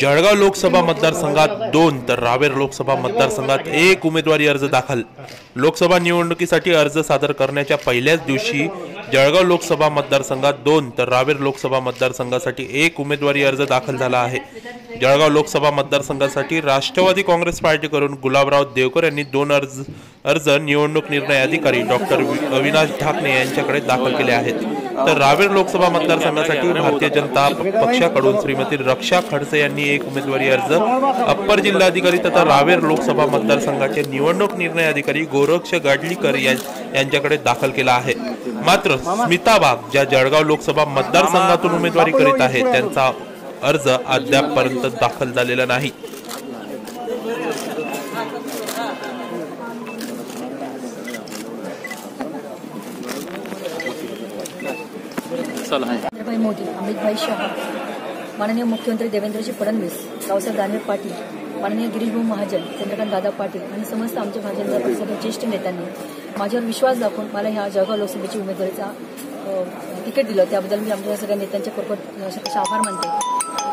जळगाव लोकसभा मतदारसंघात दोन तर रावेर लोकसभा मतदारसंघात एक उमेदवारी अर्ज दाखल. लोकसभा निवडणुकीसाठी अर्ज सादर करण्याच्या पहिल्याच दिवशी जळगाव लोकसभा मतदारसंघात दोन तर रावेर लोकसभा मतदारसंघासाठी एक उमेदवारी अर्ज दाखल झाला आहे. जळगाव लोकसभा मतदारसंघासाठी राष्ट्रवादी काँग्रेस पार्टीकडून गुलाबराव देवकर यांनी दोन अर्ज अर्ज निवडणूक निर्णय अधिकारी डॉक्टर अविनाश ढाकणे यांच्याकडे दाखल केले आहेत. तर रावेर लोकसभा मतदारसंघासाठी भारतीय जनता पक्षाकडून श्रीमती रक्षा खडसे यांनी एक उमेदवारी अर्ज अप्पर जिल्हाधिकारी तथा रावेर लोकसभा मतदारसंघाचे निवडणूक निर्णय अधिकारी गोरक्ष गाडलीकर यांच्याकडे दाखल केला आहे. मात्र स्मिता बाग ज्या जळगाव लोकसभा मतदारसंघातून उमेदवारी करीत आहेत त्यांचा अर्ज अद्यापपर्यंत दाखल झालेला नाही. नरेंद्रभाई मोदी अमितभाई शहा माननीय मुख्यमंत्री देवेंद्रजी फडणवीस रावसाहेब दानवे पाटील माननीय गिरीशभाऊ महाजन चंद्रकांत दादा पाटील आणि समस्त आमच्या भारतीय जनता पक्षाच्या ज्येष्ठ नेत्यांनी माझ्यावर विश्वास दाखवून मला ह्या जळगाव लोकसभेची उमेदवारीचा तिकीट दिलं. त्याबद्दल मी आमच्या सगळ्या नेत्यांचे प्रकट आभार मानते.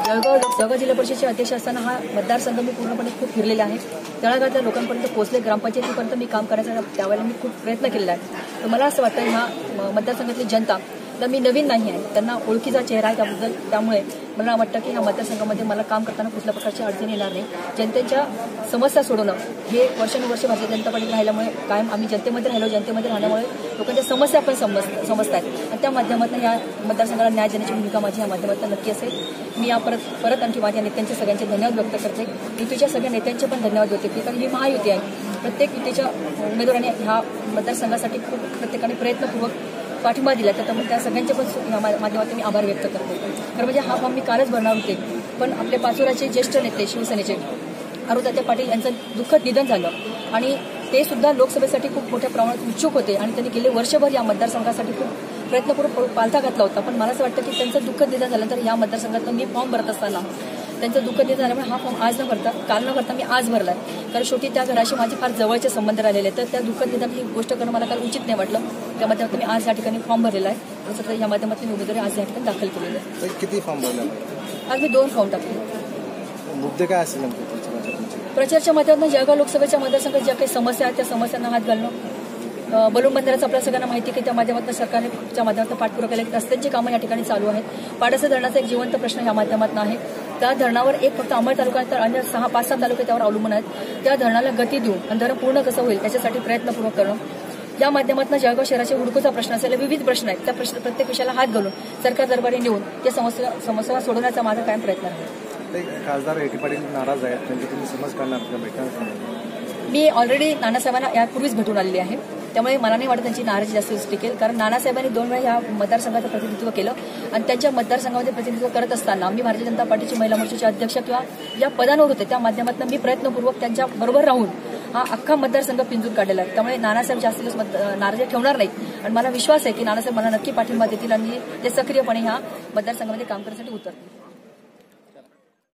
जळगाव जळगाव जिल्हा परिषदेचे अध्यक्ष असताना हा मतदारसंघ मी पूर्णपणे खूप फिरलेला आहे. तळागाळातल्या लोकांपर्यंत पोहोचले ग्रामपंचायतीपर्यंत मी काम करायचा त्यावेळेला मी खूप प्रयत्न केलेला आहे. तर मला असं वाटतं ह्या मतदारसंघातली जनता तर मी नवीन नाही आहे. त्यांना ओळखीचा चेहरा आहे त्याबद्दल त्यामुळे मला वाटतं की ह्या मतदारसंघामध्ये मला काम करताना कुठल्या प्रकारची अडचण येणार नाही. जनतेच्या समस्या सोडवणं हे वर्षानुवर्ष भारतीय जनता पार्टी राहिल्यामुळे कायम आम्ही जनतेमध्ये राहिलो. जनतेमध्ये राहिल्यामुळे लोकांच्या समस्या पण समज समजत आहेत आणि त्या माध्यमातून या मतदारसंघाला न्याय देण्याची भूमिका माझी या माध्यमातून नक्की असेल. मी या परत परत आणखी माझ्या नेत्यांचे सगळ्यांचे धन्यवाद व्यक्त करते. युतीच्या सगळ्या नेत्यांचे पण धन्यवाद व्यक्त करते कारण ही महायुती आहे. प्रत्येक युतीच्या उमेदवारांनी ह्या मतदारसंघासाठी खूप प्रत्येकाने प्रयत्नपूर्वक पाठिंबा दिला तर त्यामुळे त्या सगळ्यांचे पण माध्यमातून मी आभार व्यक्त करतो. खरं म्हणजे हा फॉर्म मी कालच भरणार होते पण आपले पाचोराचे ज्येष्ठ नेते शिवसेनेचे अरुतात्या पाटील यांचं दुःखद निधन झालं. आणि ते सुद्धा लोकसभेसाठी खूप मोठ्या प्रमाणात इच्छुक होते आणि त्यांनी गेले वर्षभर या मतदारसंघासाठी खूप प्रयत्नपूर्वक पालथा घातला होता. पण मला असं वाटतं की त्यांचं दुःखद निधन झाल्यानंतर या मतदारसंघातून मी फॉर्म भरत असताना त्यांचं दुःखद निधन झाल्यामुळे हा फॉर्म आज न भरता काल न भरता मी आज भरलाय. कारण शेवटी त्या घराशी माझे फार जवळचे संबंध राहिलेले आहेत. तर त्या दुःखद निधन ही गोष्ट करणं मला काल उचित नाही वाटलं. त्या माध्यमातून मी आज या ठिकाणी फॉर्म भरलेला आहे. तसं तर या माध्यमातून मी उमेदवारी आज या ठिकाणी दाखल केलेली आहे. किती फॉर्म भरले? आज मी दोन फॉर्म टाकले. मुद्दे काय असेल? प्रचारच्या माध्यमातून जळगाव लोकसभेच्या मतदारसंघात ज्या काही समस्या आहेत त्या समस्यांना हात घालणं. बलून बंदराचं आपल्या सगळ्यांना माहिती आहे की त्या माध्यमातून सरकारच्या माध्यमातून पाठपुरावा केला रस्त्यांची कामं या ठिकाणी चालू आहेत. पाडसं धरणाचा एक जिवंत प्रश्न या माध्यमातून आहे. त्या धरणावर एक फक्त अंबड तालुका तर अन्य सहा पाच सात तालुके त्यावर अवलंबून आहेत. त्या धरणाला गती देऊन आणि धरण पूर्ण कसं होईल याच्यासाठी प्रयत्नपूर्वक करणं. या माध्यमातून जळगाव शहराच्या हुडकोचा प्रश्न असेल विविध प्रश्न आहेत. त्या प्रश्न प्रत्येक विषयाला हात घालून सरकार दरबारी नेऊन त्या समस्या समस्या सोडवण्याचा माझा कायम प्रयत्न आहे. खासदार पाटील नाराज आहेत म्हणजे तुम्ही समज मी ऑलरेडी नानासाहेबांना यापूर्वीच भेटून आलेली आहे. त्यामुळे मला नाही वाटत त्यांची नाराजी जास्त टिकेल कारण नानासाहेबांनी दोन वेळा या मतदारसंघाचं प्रतिनिधित्व केलं आणि त्यांच्या मतदारसंघामध्ये प्रतिनिधित्व करत असताना मी भारतीय जनता पार्टीची महिला मोर्चाचे अध्यक्ष किंवा ज्या पदांवर होते त्या माध्यमातून मी प्रयत्नपूर्वक त्यांच्या बरोबर राहून हा अख्खा मतदारसंघ पिंजून काढलेला आहे. त्यामुळे नानासाहेब जास्त दिवस मत- नाराजी ठेवणार नाहीत. आणि मला विश्वास आहे की नानासाहेब मला नक्की पाठिंबा देतील आणि ते सक्रियपणे ह्या मतदारसंघामध्ये काम करण्यासाठी उतरतील.